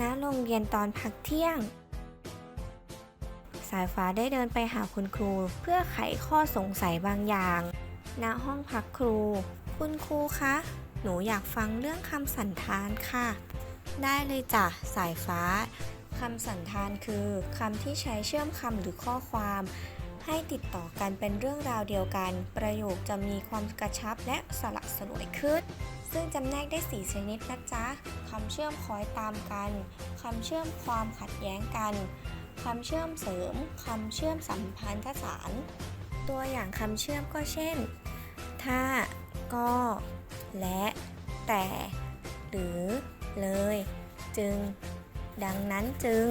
ณโรงเรียนตอนพักเที่ยง สายฟ้าได้เดินไปหาคุณครูเพื่อไขข้อสงสัยบางอย่าง ณห้องพักครู คุณครูคะ หนูอยากฟังเรื่องคำสันธานค่ะ ได้เลยจ้ะสายฟ้าคำสันธานคือคำที่ใช้เชื่อมคำหรือข้อความ ให้ติดต่อกันเป็นเรื่องราวเดียวกัน ประโยคจะมีความกระชับและสละสลวยขึ้น ซึ่งจำแนกได้ 4 ชนิดนะจ๊ะคำเชื่อมคอยตามกันคำเชื่อมความขัดแย้งกันคำเชื่อมเสริมคำเชื่อมสัมพันธสาร ตัวอย่างคำเชื่อมก็เช่น ถ้า ก็ และ แต่ หรือ เลย จึง ดังนั้นจึง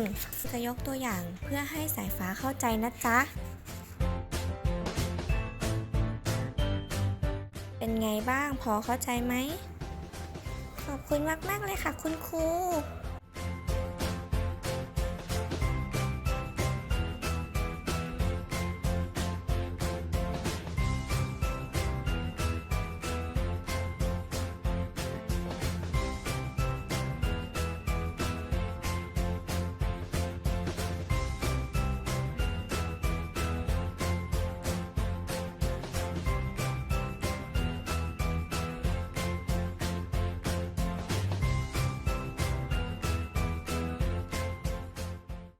จะยกตัวอย่างเพื่อให้สายฟ้าเข้าใจนะจ๊ะ เป็นไงบ้างพอเข้าใจไหม ขอบคุณมาก ๆ เลยค่ะคุณครู